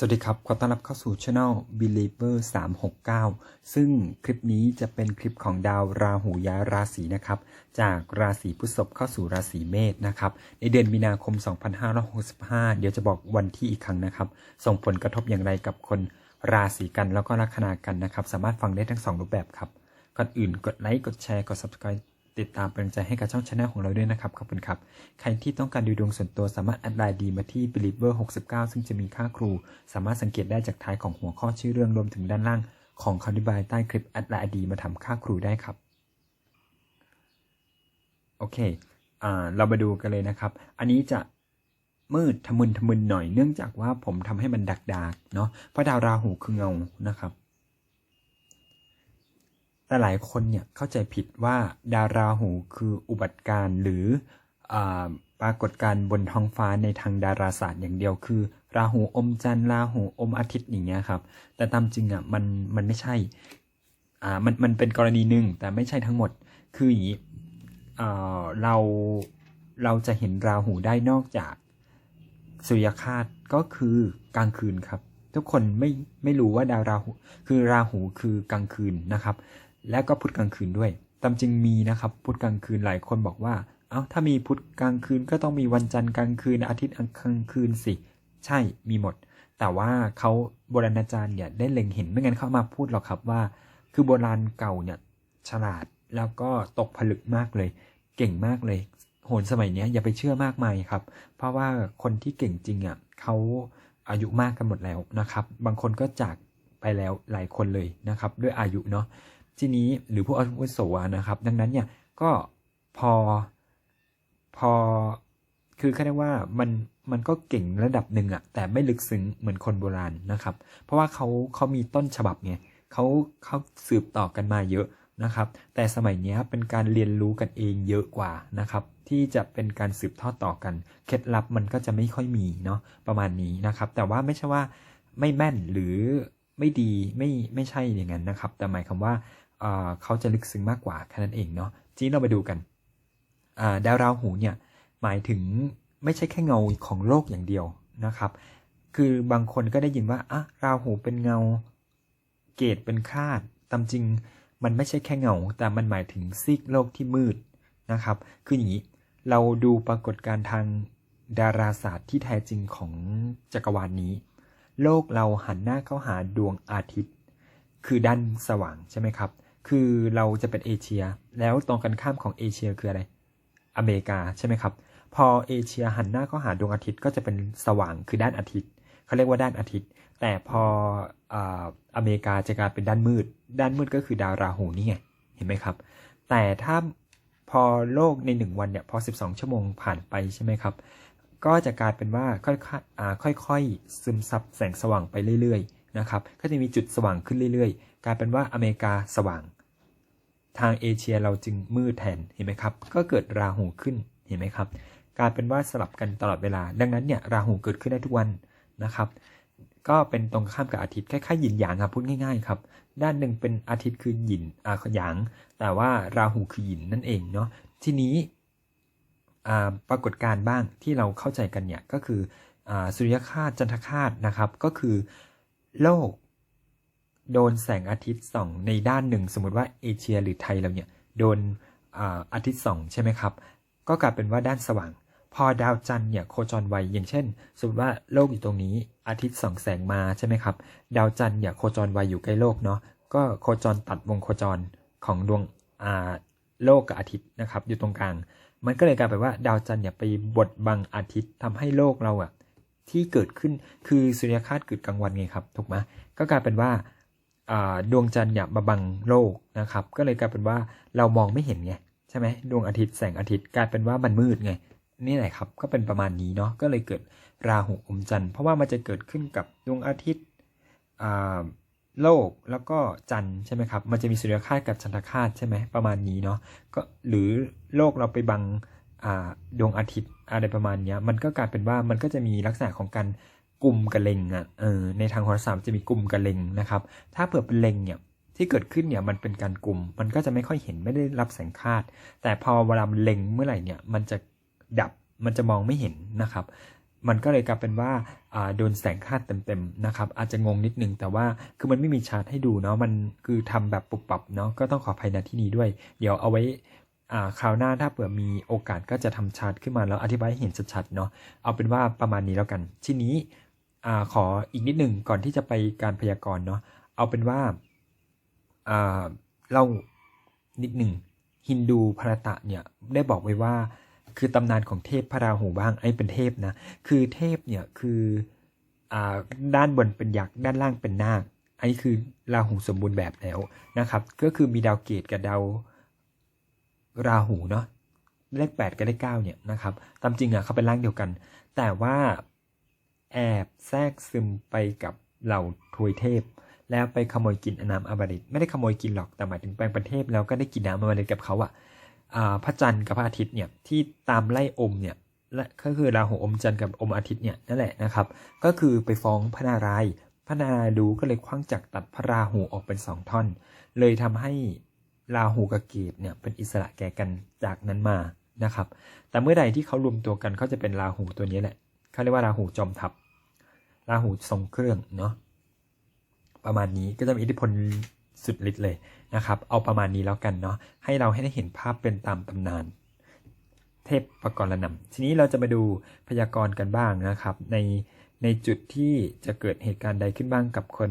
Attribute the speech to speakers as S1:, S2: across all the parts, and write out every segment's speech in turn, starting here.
S1: สวัสดีครับ ขอต้อนรับเข้าสู่ Channel Believer 369 ซึ่งคลิปนี้จะเป็นคลิปของดาวราหูย้ายราศีนะครับ จากราศีพฤษภเข้าสู่ราศีเมษนะครับ ในเดือนมีนาคม 2565 เดี๋ยวจะบอกวันที่อีกครั้งนะครับ ส่งผลกระทบอย่างไรกับคนราศีกันแล้วก็ลัคนากันนะครับ สามารถฟังได้ทั้งสองรูปแบบครับ ก่อนอื่นกดไลค์ กดแชร์ กด subscribe ติดตามเป็นใจให้กับช่องช anel ของเราด้วยนะครับ ขอบคุณครับ ใครที่ต้องการดูดวงส่วนตัวสามารถแอดไลน์ดีมาที่ believer 69 ซึ่งจะมีค่าครู สามารถสังเกตได้จากท้ายของหัวข้อชื่อเรื่องรวมถึงด้านล่าง ของคำอธิบายใต้คลิปแอดไลน์ดีมาทำค่าครูได้ครับ โอเคอ่าเรามาดูกันเลยนะครับ อันนี้จะมืดทะมึนทะมึนหน่อยเนื่องจากว่าผมทำให้มันดักดากเนาะเพราะดาวราหูคือเงานะครับ แต่หลายคนเนี่ยเข้าใจผิดว่าดาวราหูคืออุบัติการ์หรืออปรากฏการณ์บนท้องฟ้าในทางดาราศาสตร์อย่างเดียวคือ ราหูอมจันทร์ราหูอมอาทิตย์อย่างเงี้ยครับ แต่ตามจริงอะมันมันไม่ใช่อ่ามันมันเป็นกรณีหนึ่งแต่ไม่ใช่ทั้งหมดคืออย่างนี้เอ่อเราเราจะเห็นราหูได้นอกจากสุริยคาสก็คือกลางคืนครับ ทุกคนไม่ไม่รู้ว่าดาวราหู คือราหูคือกลางคืนนะครับ และก็พุธกลางคืนด้วย ตามจริงมีนะครับ พุธกลางคืนหลายคนบอกว่า เอ้าถ้ามีพุธกลางคืนก็ต้องมีวันจันทร์กลางคืนอาทิตย์กลางคืนสิ ใช่มีหมด แต่ว่าเขาโบราณอาจารย์เนี่ยได้เล็งเห็นไม่งั้นเขามาพูดหรอกครับว่า คือโบราณเก่าเนี่ยฉลาดแล้วก็ตกผลึกมากเลย เก่งมากเลยโหนสมัยนี้อย่าไปเชื่อมากมายครับ เพราะว่าคนที่เก่งจริงอะเขา อายุมากกันหมดแล้วนะครับ บางคนก็จากไปแล้วหลายคนเลยนะครับ ด้วยอายุเนาะทีนี้หรือผู้อาวุโสนะครับ ดังนั้นเนี่ยก็พอพอคือเขาเรียกว่ามันมันก็เก่งระดับหนึ่งอะแต่ไม่ลึกซึ้งเหมือนคนโบราณนะครับ เพราะว่าเขาเขามีต้นฉบับไงเขาเขาสืบต่อกันมาเยอะ นะครับ แต่สมัยนี้เป็นการเรียนรู้กันเองเยอะกว่านะครับ ที่จะเป็นการสืบทอดต่อกัน เคล็ดลับมันก็จะไม่ค่อยมีเนาะประมาณนี้นะครับ แต่ว่าไม่ใช่ว่าไม่แม่นหรือไม่ดีไม่ไม่ใช่อย่างนั้นนะครับ แต่หมายความว่าเเขาจะลึกซึ้งมากกว่าแค่นั้นเองเนาะทีนี้เราไปดูกันาดาวราหูเนี่ยหมายถึงไม่ใช่แค่เงาของโลกอย่างเดียวนะครับ คือบางคนก็ได้ยินว่าอะราหูเป็นเงา เกตเป็นคาดตามจริง มันไม่ใช่แค่เงา แต่มันหมายถึงซีกโลกที่มืดนะครับ คืออย่างนี้ เราดูปรากฏการณ์ทางดาราศาสตร์ที่แท้จริงของจักรวาลนนี้ โลกเราหันหน้าเข้าหาดวงอาทิตย์ คือด้านสว่างใช่ไหมครับ คือเราจะเป็นเอเชีย แล้วตรงกันข้ามของเอเชียคืออะไร อเมริกาใช่ไหมครับ พอเอเชียหันหน้าเข้าหาดวงอาทิตย์ก็จะเป็นสว่างคือด้านอาทิตย์ เขาเรียกว่าด้านอาทิตย์ แต่พอออเมริกาจะกลายเป็นด้านมืด ด้านมืดก็คือดาวราหูนี่ไงเห็นไหมครับ แต่ถ้าพอโลกในหนึ่งวันเนี่ยพอ 12 ชั่วโมงผ่านไปใช่ไหมครับ ก็จะกลายเป็นว่าค่อยๆอ่าค่อยๆซึมซับแสงสว่างไปเรื่อยๆนะครับก็จะมีจุดสว่างขึ้นเรื่อยๆ กลายเป็นว่าอเมริกาสว่าง ทางเอเชียเราจึงมืดแทนเห็นไหมครับ ก็เกิดราหูขึ้นเห็นไหมครับกลายเป็นว่าสลับกันตลอดเวลา ดังนั้นเนี่ยราหูเกิดขึ้นได้ทุกวันนะครับ ก็เป็นตรงข้ามกับอาทิตย์คล้ายๆหยินหยางครับพูดง่ายๆครับด้านหนึ่งเป็นอาทิตย์คือหยินอ่าหยาง แต่ว่าราหูคือหยินนั่นเองเนาะทีนี้อ่าปรากฏการณ์บ้างที่เราเข้าใจกันเนี่ยก็คืออ่าสุริยคาสจันทคาสนะครับก็คือโลกโดนแสงอาทิตย์ส่องในด้านหนึ่ง สมมติว่าเอเชียหรือไทยเราเนี่ยโดนอาอาทิตย์ส่องใช่ไหมครับ ก็กลายเป็นว่าด้านสว่าง พอดาวจันทร์เนี่ยโคจรไวอย่างเช่น สมมติว่าโลกอยู่ตรงนี้อาทิตย์ส่องแสงมาใช่ไหมครับ ดาวจันทร์เนี่ยโคจรไวอยู่ใกล้โลกเนาะก็โคจรตัดวงโคจรของดวงอ่าโลกกับอาทิตย์นะครับ อยู่ตรงกลาง มันก็เลยกลายเป็นว่าดาวจันทร์เนี่ยไปบดบังอาทิตย์ทำให้โลกเราอะที่เกิดขึ้นคือสุริยคาสเกิดกลางวันไงครับถูกไหมก็กลายเป็นว่าอ่าดวงจันทร์เนี่ยมาบังโลกนะครับ ก็เลยกลายเป็นว่าเรามองไม่เห็นไงใช่ไหมดวงอาทิตย์แสงอาทิตย์กลายเป็นว่ามันมืดไง นี่แหละครับ ก็เป็นประมาณนี้เนาะก็เลยเกิดราหูอมจันทร์เพราะว่ามันจะเกิดขึ้นกับดวงอาทิตย์โลกแล้วก็จันทร์ใช่ไหมครับ มันจะมีสุริยคาสกับจันทคาสใช่ไหมประมาณนี้เนาะก็หรือโลกเราไปบังดวงอาทิตย์อะไรประมาณนี้มันก็กลายเป็นว่ามันก็จะมีลักษณะของการกลุ่มกับเลงอะเออในทางโหราศาสตร์จะมีกลุ่มกับเลงนะครับ ถ้าเผื่อเป็นเลงเนี่ยที่เกิดขึ้นเนี่ยมันเป็นการกลุ่ม มันก็จะไม่ค่อยเห็นไม่ได้รับแสงคาด แต่พอเวลามันเล็งเมื่อไหร่เนี่ยมันจะ ดับมันจะมองไม่เห็นนะครับ มันก็เลยกลายเป็นว่าโดนแสงคาดเต็มๆนะครับ อาจจะงงนิดนึงแต่ว่าคือมันไม่มีชาร์ตให้ดูเนาะมันคือทำแบบปุบปับเนาะก็ต้องขออภัยในที่นี้ด้วย เดี๋ยวเอาไว้คราวหน้าถ้าเผื่อมีโอกาสก็จะทำชาร์ตขึ้นมาแล้วอธิบายให้เห็นชัดๆเนาะเอาเป็นว่าประมาณนี้แล้วกันทีนี้อขออีกนิดหนึ่งก่อนที่จะไปการพยากรณ์เนาะเอาเป็นว่าอ่าเรานิดหนึ่งฮินดูพรตะเนี่ยได้บอกไว้ว่า คือตำนานของเทพพระราหูบ้างไอ้เป็นเทพนะคือเทพเนี่ยคืออ่าด้านบนเป็นยักษ์ด้านล่างเป็นนาคอันนี้คือราหูสมบูรณ์แบบแล้วนะครับ ก็คือมีดาวเกตกับดาวราหูเนาะเลขแปดกับเลขเก้าเนี่ยนะครับตามจริงอะเขาเป็นร่างเดียวกัน แต่ว่าแอบแทรกซึมไปกับเหล่าทวยเทพ แล้วไปขโมยกินน้ำอมฤตไม่ได้ขโมยกินหรอกแต่หมายถึงแปลงเป็นเทพแล้วก็ได้กินน้ำอมฤตกับเขาอะอ่า พระจันทร์กับพระอาทิตย์เนี่ยที่ตามไล่อมเนี่ยและก็คือราหูอมจันทร์กับอมอาทิตย์เนี่ยนั่นแหละนะครับ ก็คือไปฟ้องพระนารายณ์พระนารายดูก็เลยคว้างจักรตัดพระราหูออกเป็นสองท่อน เลยทำให้ราหูกับเกตเนี่ยเป็นอิสระแก่กันจากนั้นมานะครับ แต่เมื่อใดที่เขารวมตัวกันเขาจะเป็นราหูตัวนี้แหละเขาเรียกว่าราหูจอมทัพราหูทรงเครื่องเนาะประมาณนี้ก็จะมีอิทธิพล สุดฤทธิ์เลยนะครับ เอาประมาณนี้แล้วกันเนาะให้เราให้ได้เห็นภาพเป็นตามตำนาน เทพประกรณำทีนี้เราจะมาดูพยากรณ์กันบ้างนะครับ ในในจุดที่จะเกิดเหตุการณ์ใดขึ้นบ้างกับคน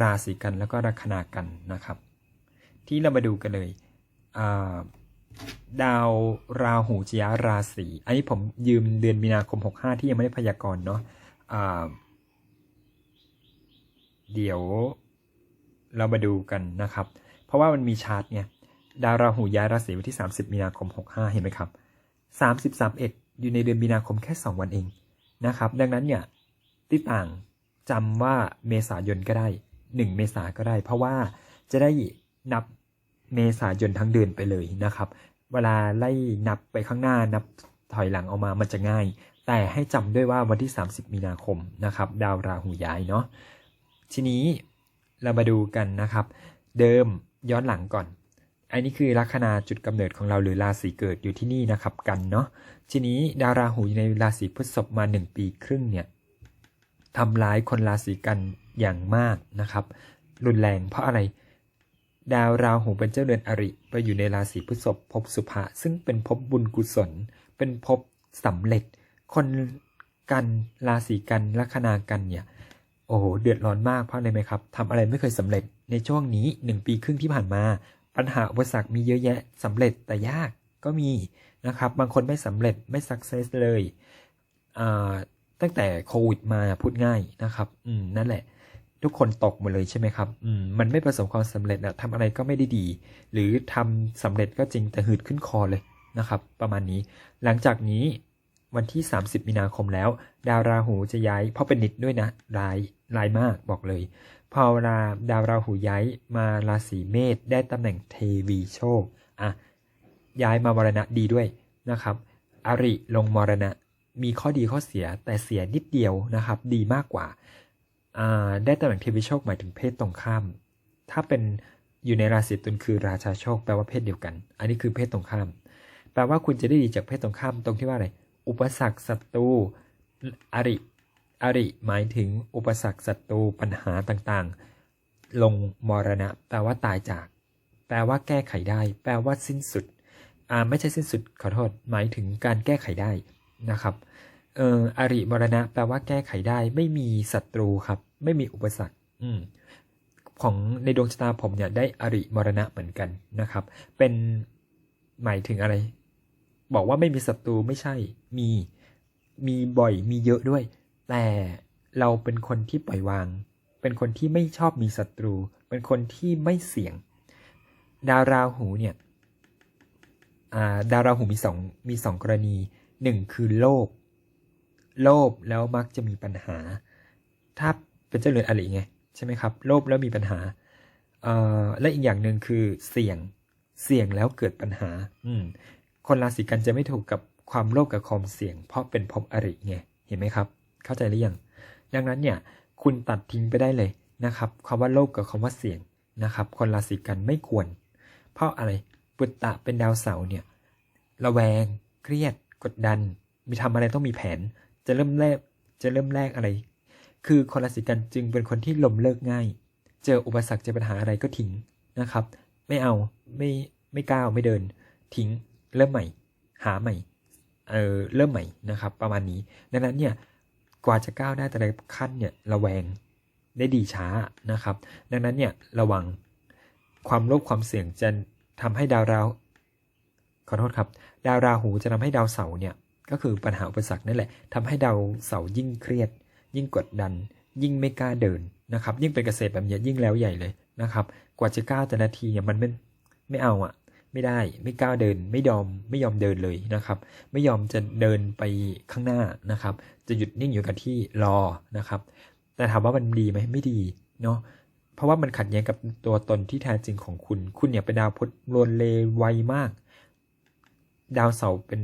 S1: ราศีกันแล้วก็ลัคนากันนะครับ ที่เรามาดูกันเลยดาวราหูจยราศีอันนี้ผมยืมเดือนมีนาคม 65 ที่ยังไม่ได้พยากรณ์เนาะอ่าเดี๋ยว เรามาดูกันนะครับ เพราะว่ามันมีชาร์ตเนี่ยดาวราหูย้ายราศีวันที่ 30 มีนาคม 65 เห็นไหมครับ 30 31 อยู่ในเดือนมีนาคมแค่ 2 วันเองนะครับ ดังนั้นเนี่ยที่ต่างจำว่าเมษายนก็ได้ 1 เมษาก็ได้ เพราะว่าจะได้นับเมษายนทั้งเดือนไปเลยนะครับ เวลาไล่นับไปข้างหน้านับถอยหลังออกมามันจะง่าย แต่ให้จำด้วยว่าวันที่ 30 มีนาคมนะครับ ดาวราหูย้ายเนาะทีนี้ เรามาดูกันนะครับ เดิมย้อนหลังก่อน อันนี้คือลัคนาจุดกำเนิดของเราหรือราศีเกิดอยู่ที่นี่นะครับกันเนาะ ทีนี้ดาวราหูอยู่ในราศีพฤษภมา 1 ปีครึ่งเนี่ยทำร้ายคนราศีกันอย่างมากนะครับ รุนแรงเพราะอะไร ดาวราหูเป็นเจ้าเรือนอริไปอยู่ในราศีพฤษภภพสุภะซึ่งเป็นภพบุญกุศล เป็นภพสำเร็จ คนกันราศีกันลัคนากันเนี่ย โอ้โห เดือดร้อนมากเพราะอะไรไหมครับทำอะไรไม่เคยสำเร็จในช่วงนี้1ปีครึ่งที่ผ่านมา ปัญหาอุปสรรคมีเยอะแยะสำเร็จแต่ยากก็มีนะครับ บางคนไม่สำเร็จไม่สักเซสเลยตั้งแต่โควิดมาพูดง่ายนะครับ อืมนั่นแหละ ทุกคนตกหมดเลยใช่ไหมครับ อืมมันไม่ประสบความสำเร็จอะทำอะไรก็ไม่ได้ดี หรือทำสำเร็จก็จริงแต่หืดขึ้นคอเลยนะครับ ประมาณนี้ หลังจากนี้วันที่ 30 มีนาคมแล้ว ดาวราหูจะย้ายเพราะเป็นนิดด้วยนะร้าย รายมากบอกเลย พอเวลาดาวราหูย้ายมาราศีเมษได้ตำแหน่งเทวีโชคอะย้ายมามรณะดีด้วยนะครับ อริลงมรณะมีข้อดีข้อเสียแต่เสียนิดเดียวนะครับ ดีมากกว่าอ่าได้ตำแหน่งเทวีโชคหมายถึงเพศตรงข้าม ถ้าเป็นอยู่ในราศีตุลคือราชาโชคแปลว่าเพศเดียวกัน อันนี้คือเพศตรงข้าม แปลว่าคุณจะได้ดีจากเพศตรงข้ามตรงที่ว่าอะไร อุปสรรคศัตรูอริ อริหมายถึงอุปสรรคศัตรูปัญหาต่างๆ ลงมรณะ แปลว่าตายจาก แปลว่าแก้ไขได้ แปลว่าสิ้นสุด อ่าไม่ใช่สิ้นสุดขอโทษ หมายถึงการแก้ไขได้นะครับ เอ่ออริมรณะ แปลว่าแก้ไขได้ ไม่มีศัตรูครับ ไม่มีอุปสรรค อืมของในดวงชะตาผมเนี่ยได้อริมรณะเหมือนกันนะครับ เป็นหมายถึงอะไร บอกว่าไม่มีศัตรูไม่ใช่ มี มีบ่อย มีเยอะด้วย แต่เราเป็นคนที่ปล่อยวาง เป็นคนที่ไม่ชอบมีศัตรู เป็นคนที่ไม่เสี่ยง ดาวราหูเนี่ยาดาวราหูมีสองมีสองกรณีหนึ่งคือโลภ โลภแล้วมักจะมีปัญหา ถ้าเป็นเจ้าเรือนอริไงใช่ไหมครับ โลภแล้วมีปัญหา และอีกอย่างหนึ่งคือเสี่ยง เสี่ยงแล้วเกิดปัญหา อืม คนราศีกันจะไม่ถูกกับความโลภกับความเสี่ยง เพราะเป็นภพอริไง เห็นไหมครับ เข้าใจหรือยังดังนั้นเนี่ยคุณตัดทิ้งไปได้เลยนะครับคำว่าโลภกับคำว่าเสี่ยงนะครับ คนราศีกันไม่ควร เพราะอะไรปุตตะเป็นดาวเสาร์เนี่ยระแวง เครียด กดดัน มีทำอะไรต้องมีแผน จะเริ่มแรกจะเริ่มแรกอะไร คือคนราศีกันจึงเป็นคนที่ลมเลิกง่าย เจออุปสรรคเจอปัญหาอะไรก็ทิ้งนะครับ ไม่เอาไม่ไม่ก้าวไม่เดิน ทิ้ง เริ่มใหม่ หาใหม่เออเริ่มใหม่นะครับ ประมาณนี้ดังนั้นเนี่ย กว่าจะก้าวได้แต่ละขั้นเนี่ยระแวงได้ดีช้านะครับ ดังนั้นเนี่ยระวังความโลภความเสี่ยงจะทำให้ดาวราขอโทษครับ ดาวราหูจะทำให้ดาวเสาร์เนี่ยก็คือปัญหาอุปสรรคนั่นแหละทำให้ดาวเสายิ่งเครียด ยิ่งกดดัน ยิ่งไม่กล้าเดินนะครับ ยิ่งเป็นเกษตรแบบนี้ยิ่งแล้วใหญ่เลยนะครับ กว่าจะก้าวแต่นาทีเนี่ยมันไม่ไม่เอาอะ ไม่ได้ ไม่กล้าเดิน ไม่ยอมไม่ยอมเดินเลยนะครับ ไม่ยอมจะเดินไปข้างหน้านะครับ จะหยุดนิ่งอยู่กับที่รอนะครับ แต่ถามว่ามันดีไหมไม่ดีเนาะเพราะว่ามันขัดแย้งกับตัวตนที่แท้จริงของคุณ คุณเนี่ยเป็นดาวพุธโลนเลไวมาก ดาวเสาเป็น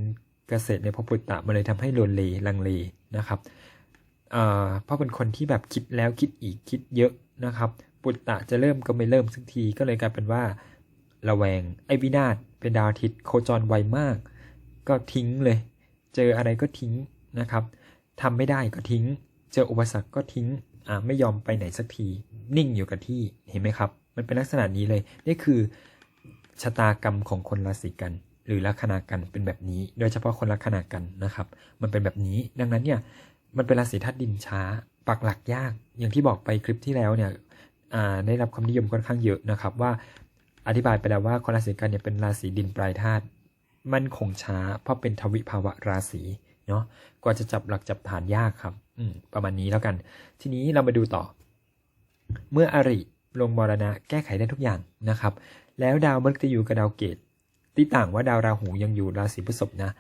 S1: เกษตรในพระปุตตะมันเลยทำให้โลนเลลังเลนะครับเอ่อเพราะเป็นคนที่แบบคิดแล้วคิดอีกคิดเยอะนะครับ ปุตตะจะเริ่มก็ไม่เริ่มสักทีก็เลยกลายเป็นว่า ระแวง ไอ้วินาศเป็นดาวอาทิตย์โคจรไวมาก ก็ทิ้งเลย เจออะไรก็ทิ้งนะครับทำไม่ได้ก็ทิ้ง เจออุปสรรคก็ทิ้งอ่าไม่ยอมไปไหนสักที นิ่งอยู่กับที่เห็นไหมครับ มันเป็นลักษณะนี้เลย นี่คือชะตากรรมของคนราศีกัน หรือลัคนากันเป็นแบบนี้ โดยเฉพาะคนลัคนากันนะครับ มันเป็นแบบนี้ ดังนั้นเนี่ยมันเป็นราศีธาตุดินช้า ปักหลักยาก อย่างที่บอกไปคลิปที่แล้วเนี่ยได้รับความนิยมค่อนข้างเยอะนะครับว่า อธิบายไปแล้วว่าคนราศีกันเนี่ยเป็นราศีดินปลายธาตุมันคงช้าเพราะเป็นทวิภาวะราศีเนาะกว่าจะจับหลักจับฐานยากครับ อืม ประมาณนี้แล้วกัน ทีนี้เรามาดูต่อ เมื่ออริลงมรณะแก้ไขได้ทุกอย่างนะครับ แล้วดาวมฤตยูกับดาวเกตที่ต่างว่าดาวราหูยังอยู่ราศีพฤษภนะ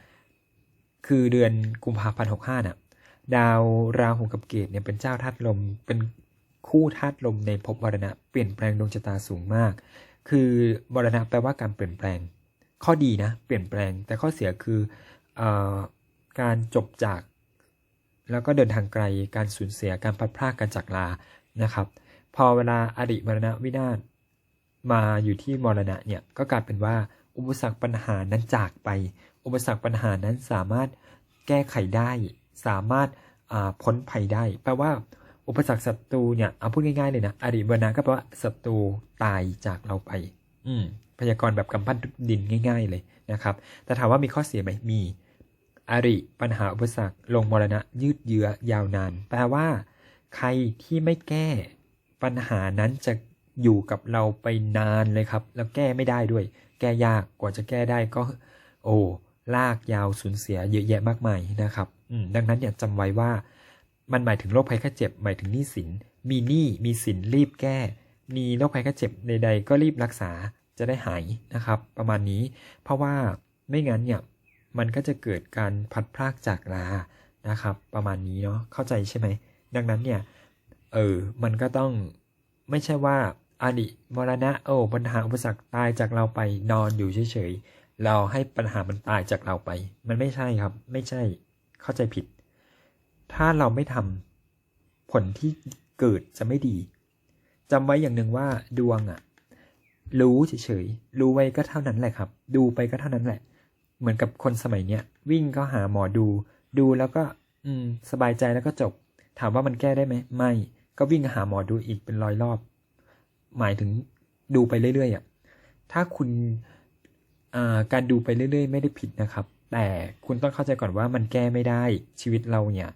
S1: คือเดือนกุมภาพันธ์หกห้าน่ะ ดาวราหูกับเกตเนี่ยเป็นเจ้าธาตุลมเป็นคู่ธาตุลมในภพมรณะเปลี่ยนแปลงดวงชะตาสูงมาก คือมรณะแปลว่าการเปลี่ยนแปลง ข้อดีนะ เปลี่ยนแปลง แต่ข้อเสียคืออการจบจาก แล้วก็เดินทางไกล การสูญเสีย การพัดพรากกันจากลา นะครับ พอเวลาอดีตมรณะวินาศมาอยู่ที่มรณะเนี่ย ก็กลายเป็นว่า อุปสรรคปัญหานั้นจากไป อุปสรรคปัญหานั้นสามารถแก้ไขได้ สามารถพ้นภัยได้ แปลว่า อุปสรรคศัตรูเนี่ยเอาพูดง่ายๆเลยนะอดีตมรณะก็แปลว่าศัตรูตายจากเราไป อืมพยากรณ์แบบกำปั้นทุบดินง่าย ๆ เลยนะครับ แต่ถามว่ามีข้อเสียไหมมีอริปัญหาอุปสรรคลงมรณะยืดเยื้อยาวนาน แปลว่า ใครที่ไม่แก้ปัญหานั้นจะอยู่กับเราไปนานเลยครับ แล้วแก้ไม่ได้ด้วย แก้ยากกว่าจะแก้ได้ก็ โอ้ลากยาวสูญเสียเยอะแยะมากมายนะครับอืมดังนั้นเนี่ยจำไว้ว่า มันหมายถึงโรคภัยไข้เจ็บ หมายถึงหนี้สิน มีหนี้มีสินรีบแก้ มีโรคภัยไข้เจ็บใดๆก็รีบรักษาจะได้หายนะครับ ประมาณนี้ เพราะว่าไม่งั้นเนี่ยมันก็จะเกิดการพัดพรากจากลานะครับ ประมาณนี้เนาะเข้าใจใช่ไหมดังนั้นเนี่ยเออมันก็ต้องไม่ใช่ว่าอดีมรณะโอ้ปัญหาอุปสรรคตายจากเราไปนอนอยู่เฉยๆเราให้ปัญหามันตายจากเราไป มันไม่ใช่ครับ ไม่ใช่เข้าใจผิด ถ้าเราไม่ทำผลที่เกิดจะไม่ดีจำไว้อย่างหนึ่งว่าดวงอะรู้เฉยๆรู้ไว้ก็เท่านั้นแหละครับ ดูไปก็เท่านั้นแหละ เหมือนกับคนสมัยเนี้ยวิ่งก็หาหมอดู ดูแล้วก็ อืม สบายใจแล้วก็จบ ถามว่ามันแก้ได้ไหมไม่ก็วิ่งหาหมอดูอีกเป็นร้อยรอบ หมายถึงดูไปเรื่อยๆอะถ้าคุณอ่าการดูไปเรื่อย ๆ ไม่ได้ผิดนะครับ แต่คุณต้องเข้าใจก่อนว่ามันแก้ไม่ได้ชีวิตเราเนี่ย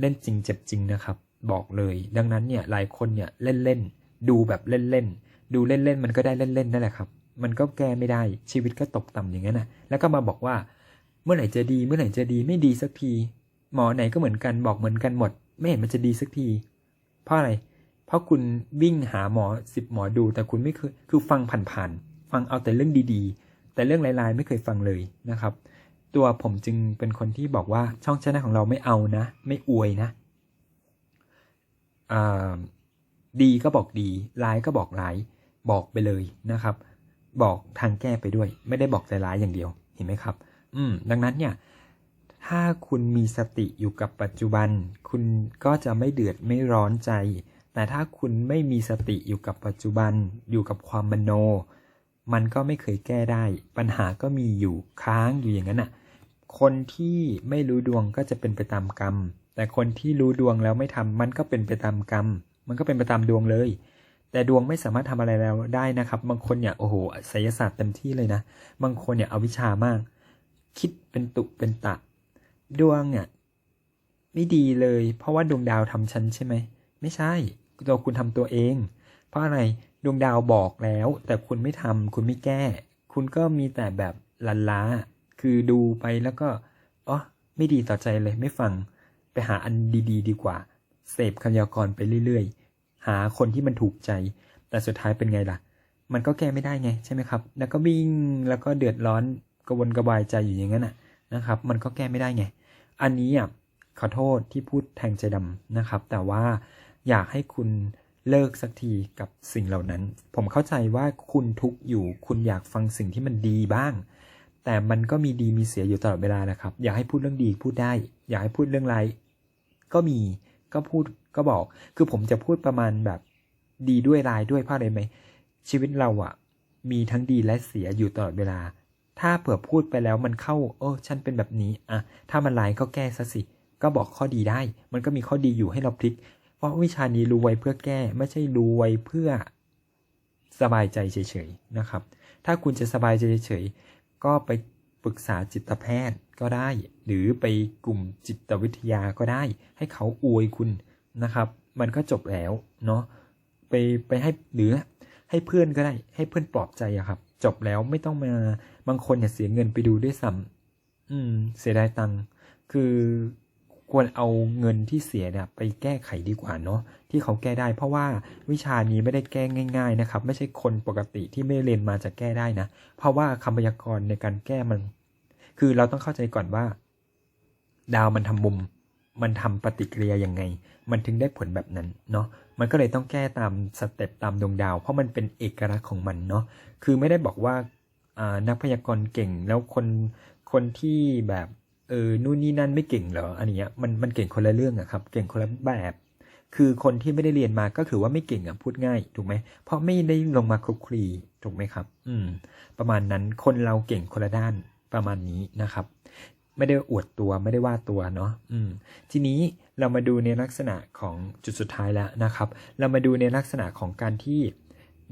S1: เล่นจริงเจ็บจริงนะครับ บอกเลย ดังนั้นเนี่ยหลายคนเนี่ยเล่นๆดูแบบเล่นๆดูเล่นๆมันก็ได้เล่นๆนั่นแหละครับ มันก็แก้ไม่ได้ชีวิตก็ตกต่ำอย่างนั้นนะแล้วก็มาบอกว่า เมื่อไหร่จะดี เมื่อไหร่จะดีไม่ดีสักที หมอไหนก็เหมือนกันบอกเหมือนกันหมด ไม่เห็นมันจะดีสักที เพราะอะไร เพราะคุณวิ่งหาหมอสิบหมอดู แต่คุณไม่เคยคือฟังผ่านๆฟังเอาแต่เรื่องดีๆ แต่เรื่องลายๆไม่เคยฟังเลยนะครับ ตัวผมจึงเป็นคนที่บอกว่าช่องชนลของเราไม่เอานะ ไม่อวยนะดีก็บอกดีร้ายก็บอกร้ายบอกไปเลยนะครับ บอกทางแก้ไปด้วย ไม่ได้บอกแต่ร้ายอย่างเดียวเห็นไหมครับ อืม ดังนั้นเนี่ย ถ้าคุณมีสติอยู่กับปัจจุบัน คุณก็จะไม่เดือดไม่ร้อนใจ แต่ถ้าคุณไม่มีสติอยู่กับปัจจุบัน อยู่กับความมโน มันก็ไม่เคยแก้ได้ ปัญหาก็มีอยู่ค้างอยู่อย่างนั้นน่ะ คนที่ไม่รู้ดวงก็จะเป็นไปตามกรรม แต่คนที่รู้ดวงแล้วไม่ทำมันก็เป็นไปตามกรรม มันก็เป็นไปตามดวงเลย แต่ดวงไม่สามารถทำอะไรแล้วได้นะครับ บางคนเนี่ยโอ้โหไสยศาสตร์เต็มที่เลยนะ บางคนเนี่ยเอาวิชามาก คิดเป็นตุเป็นตะ ดวงเนี่ยไม่ดีเลย เพราะว่าดวงดาวทำฉันใช่ไหม ไม่ใช่ ตัวคุณทำตัวเอง เพราะอะไร ดวงดาวบอกแล้ว แต่คุณไม่ทำคุณไม่แก้ คุณก็มีแต่แบบลันล้า คือดูไปแล้วก็อ๋อไม่ดีต่อใจเลยไม่ฟัง ไปหาอันดีๆดีกว่า เสพคำยากรไปเรื่อยๆ หาคนที่มันถูกใจ แต่สุดท้ายเป็นไงล่ะ มันก็แก้ไม่ได้ไงใช่ไหมครับ แล้วก็วิ่งแล้วก็เดือดร้อนกระวนกระวายใจอยู่อย่างนั้นน่ะนะครับ มันก็แก้ไม่ได้ไง อันนี้อะขอโทษที่พูดแทงใจดำนะครับ แต่ว่าอยากให้คุณ เลิกสักทีกับสิ่งเหล่านั้น ผมเข้าใจว่าคุณทุกอยู่ คุณอยากฟังสิ่งที่มันดีบ้าง แต่มันก็มีดีมีเสียอยู่ตลอดเวลานะครับ อยากให้พูดเรื่องดีพูดได้ อยากให้พูดเรื่องไรายก็มีก็พูดก็บอก คือผมจะพูดประมาณแบบดีด้วยรายด้วยเพราะอะไรไหม ชีวิตเราอะมีทั้งดีและเสียอยู่ตลอดเวลา ถ้าเผื่อพูดไปแล้วมันเข้าเออฉันเป็นแบบนี้อะถ้ามันร้ายก็แก้ซะสิ ก็บอกข้อดีได้ มันก็มีข้อดีอยู่ให้เราพลิก เพราะวิชานี้รู้ไว้เพื่อแก้ ไม่ใช่รู้ไว้เพื่อสบายใจเฉยๆนะครับ ถ้าคุณจะสบายใจเฉยๆก็ไปปรึกษาจิตแพทย์ก็ได้ หรือไปกลุ่มจิตวิทยาก็ได้ ให้เขาอวยคุณนะครับ มันก็จบแล้วเนาะไปไปให้หรือให้เพื่อนก็ได้ ให้เพื่อนปลอบใจอะครับ จบแล้วไม่ต้องมาบางคนเนี่ยเสียเงินไปดูด้วยซ้ำอืม เสียดายตังค์คือ ควรเอาเงินที่เสียเนี่ยไปแก้ไขดีกว่าเนาะที่เขาแก้ได้ เพราะว่าวิชานี้ไม่ได้แก้ง่าย ๆนะครับ ไม่ใช่คนปกติที่ไม่เรียนมาจะแก้ได้นะ เพราะว่าคำพยากรณ์ในการแก้มัน คือเราต้องเข้าใจก่อนว่า ดาวมันทำมุม มันทำปฏิกิริยายังไง มันถึงได้ผลแบบนั้นเนาะมันก็เลยต้องแก้ตามสเต็ปตามดวงดาว เพราะมันเป็นเอกลักษณ์ของมันเนาะคือไม่ได้บอกว่านักพยากรณ์เก่งแล้วคนคนที่แบบ เออนู่นนี่นั่นไม่เก่งเหรออันเนี้ยมันมันเก่งคนละเรื่องอะครับ เก่งคนละแบบ คือคนที่ไม่ได้เรียนมาก็คือว่าไม่เก่งอะพูดง่ายถูกไหมเพราะไม่ได้ลงมาคลุกคลีถูกไหมครับ อืม ประมาณนั้นคนเราเก่งคนละด้านประมาณนี้นะครับ ไม่ได้อวดตัวไม่ได้ว่าตัวเนาะอืม ทีนี้เรามาดูในลักษณะของจุดสุดท้ายแล้วนะครับ เรามาดูในลักษณะของการที่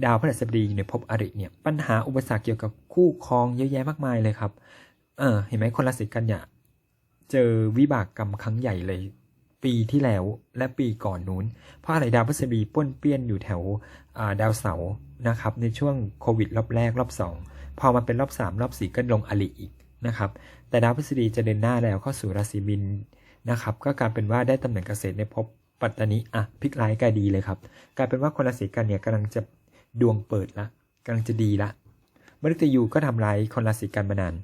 S1: ดาวพฤหัสบดีอยู่ในภพอริเนี่ยปัญหาอุปสรรคเกี่ยวกับคู่ครองเยอะแยะมากมายเลยครับ เออเห็นไหมคนราศีกันเนี่ย เจอวิบากกรรมครั้งใหญ่เลย ปีที่แล้วและปีก่อนนู้น เพราะอะไรดาวพฤหัสบดีป้วนเปี้ยนอยู่แถวาดาวเสาร์นะครับ ในช่วงโควิดรอบแรกรอบสองพอมาเป็นรอบสามรอบสี่ก็ลงอลิอีกนะครับแต่ดาวพฤหัสบดีจะเดินหน้าแล้วเข้าสู่ราศีมินนะครับก็กลายเป็นว่าได้ตำแหน่งเกษตรในภพปัตตานีอะพลิกไลน์กลายดีเลยครับกลายเป็นว่าคนราศีกันเนี่ยกำลังจะดวงเปิดละกำลังจะดีละมฤตยูก็ทำลายคนราศีกันมานาน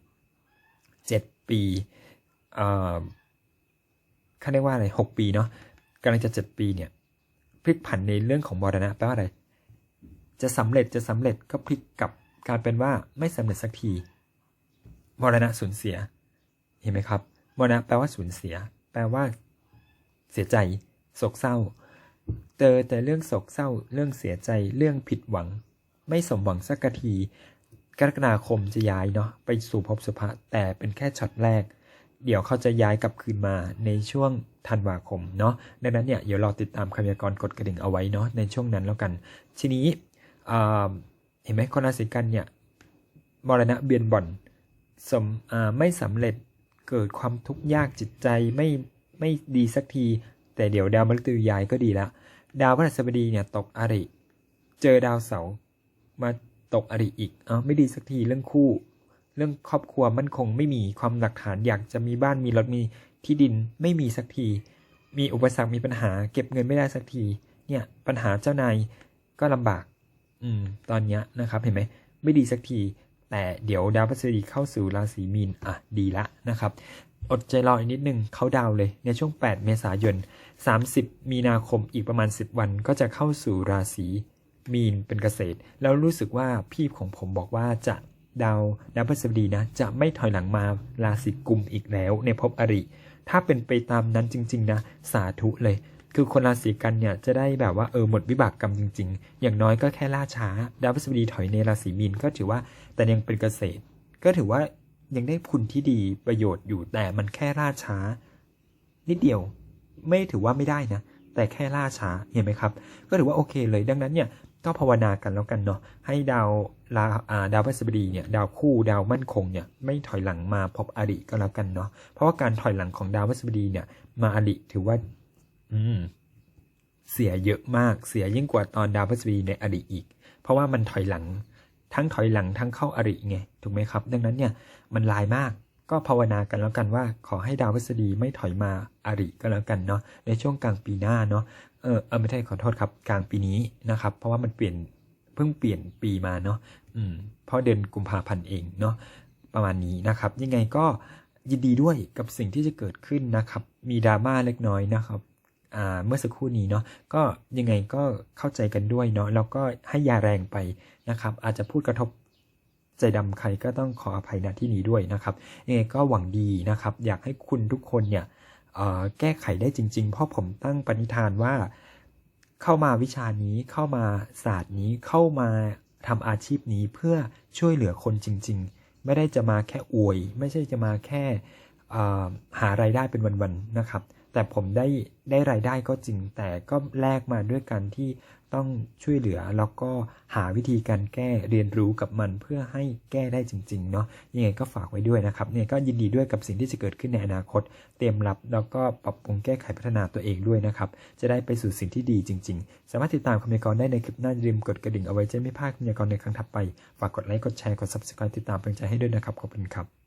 S1: เจ็ดปี เขาเรียกว่าอะไรหกปีเนาะกำลังจะเจ็ดปีเนี่ยพลิกผันในเรื่องของมรณะแปลว่าอะไร จะสำเร็จจะสำเร็จก็พลิกกลับกลายเป็นว่าไม่สำเร็จสักทีมรณะสูญเสีย เห็นไหมครับมรณะแปลว่าสูญเสีย แปลว่า เสียใจโศกเศร้า เจอแต่เรื่องโศกเศร้า เรื่องเสียใจ เรื่องผิดหวัง ไม่สมหวังสักทีกรกฎาคมจะย้ายเนาะไปสู่ภพสุภะแต่เป็นแค่ช็อตแรก เดี๋ยวเขาจะย้ายกลับคืนมาในช่วงธันวาคมเนาะดังนั้นเนี่ยเดี๋ยวรอติดตามคำพยากรณ์กดกระดิ่งเอาไว้เนาะในช่วงนั้นแล้วกัน ทีนี้เห็นไหมคนราศีกันเนี่ยมรณะเบียนบ่อนสมไม่สำเร็จเกิดความทุกข์ยากจิตใจไม่ไม่ดีสักที แต่เดี๋ยวดาวมฤตยูย้ายก็ดีแล้วดาวพฤหัสบดีเนี่ยตกอริ เจอดาวเสาร์มาตกอริอีกอ้าไม่ดีสักทีเรื่องคู่ เรื่องครอบครัวมั่นคงไม่มีความหลักฐานอยากจะมีบ้านมีรถมีที่ดินไม่มีสักที มีอุปสรรคมีปัญหาเก็บเงินไม่ได้สักที เนี่ยปัญหาเจ้านายก็ลำบาก อืม ตอนเนี้ยนะครับ เห็นไหมไม่ดีสักที แต่เดี๋ยวดาวพฤหัสบดีเข้าสู่ราศีมีนอะดีละนะครับ อดใจรออีกนิดนึงเขาดาวเลยในช่วง 8 เมษายน 30 มีนาคมอีกประมาณ 10 วันก็จะเข้าสู่ราศีมีนเป็นเกษตร แล้วรู้สึกว่าพี่ของผมบอกว่าจะ ดาวดาวพฤหัสบดีนะจะไม่ถอยหลังมาราศีกุมอีกแล้วในภพอริ ถ้าเป็นไปตามนั้นจริง ๆ นะ สาธุเลย คือคนราศีกันเนี่ยจะได้แบบว่าเออหมดวิบากกรรมจริง ๆ อย่างน้อยก็แค่ล่าช้า ดาวพฤหัสบดีถอยในราศีมีนก็ถือว่าแต่ยังเป็นเกษตร ก็ถือว่ายังได้คุณที่ดีประโยชน์อยู่แต่มันแค่ล่าช้า นิดเดียวไม่ถือว่าไม่ได้นะแต่แค่ล่าช้าเห็นไหมครับ ก็ถือว่าโอเคเลยดังนั้นเนี่ย ก็ภาวนากันแล้วกันเนาะให้ดาวลาาดาวพฤหัสบดีเนี่ยดาวคู่ดาวมั่นคงเนี่ยไม่ถอยหลังมาพบอริก็แล้วกันเนาะเพราะว่าการถอยหลังของดาวพฤหัสบดีเนี่ยมาอริถือว่า อืม เสียเยอะมากเสียยิ่งกว่าตอนดาวพฤหัสบดีในอดีตอีก เพราะว่ามันถอยหลัง ทั้งถอยหลังทั้งเข้าอริไงถูกไหมครับ ดังนั้นเนี่ยมันลายมากก็ภาวนากันแล้วกันว่าขอให้ดาวพฤหัสบดีไม่ถอยมาอริก็แล้วกันเนาะในช่วงกลางปีหน้าเนาะ เออเออไม่ใช่ขอโทษครับ กลางปีนี้นะครับ เพราะว่ามันเปลี่ยนเพิ่งเปลี่ยนปีมาเนาะอืมเพราะเดือนกุมภาพันธ์เองเนาะประมาณนี้นะครับ ยังไงก็ยินดีด้วยกับสิ่งที่จะเกิดขึ้นนะครับ มีดราม่าเล็กน้อยนะครับอ่าเมื่อสักครู่นี้เนาะก็ยังไงก็เข้าใจกันด้วยเนาะแล้วก็ให้ยาแรงไปนะครับ อาจจะพูดกระทบใจดำใครก็ต้องขออภัยณที่นี้ด้วยนะครับยังไงก็หวังดีนะครับ อยากให้คุณทุกคนเนี่ย แก้ไขได้จริง ๆ เพราะผมตั้งปณิธานว่า เข้ามาวิชานี้เข้ามาศาสตร์นี้เข้ามาทำอาชีพนี้เพื่อช่วยเหลือคนจริง ๆ ไม่ได้จะมาแค่อวย ไม่ใช่จะมาแค่หารายได้เป็นวันๆนะครับ แต่ผมได้ได้รายได้ก็จริงแต่ก็แลกมาด้วยการที่ต้องช่วยเหลือแล้วก็หาวิธีการแก้เรียนรู้กับมันเพื่อให้แก้ได้จริงๆเนาะยังไงก็ฝากไว้ด้วยนะครับเนี่ยก็ยินดีด้วยกับสิ่งที่จะเกิดขึ้นในอนาคต เตรียมรับแล้วก็ปรับปรุงแก้ไขพัฒนาตัวเองด้วยนะครับ จะได้ไปสู่สิ่งที่ดีจริง ๆ สามารถติดตามคำพยากรณ์ได้ในคลิปหน้าอย่าลืมกดกระดิ่งเอาไว้จะไม่พลาดคำพยากรณ์ในครั้งถัดไปฝากกดไลค์กดแชร์กด subscribe ติดตามเป็นใจให้ด้วยนะครับขอบคุณครับ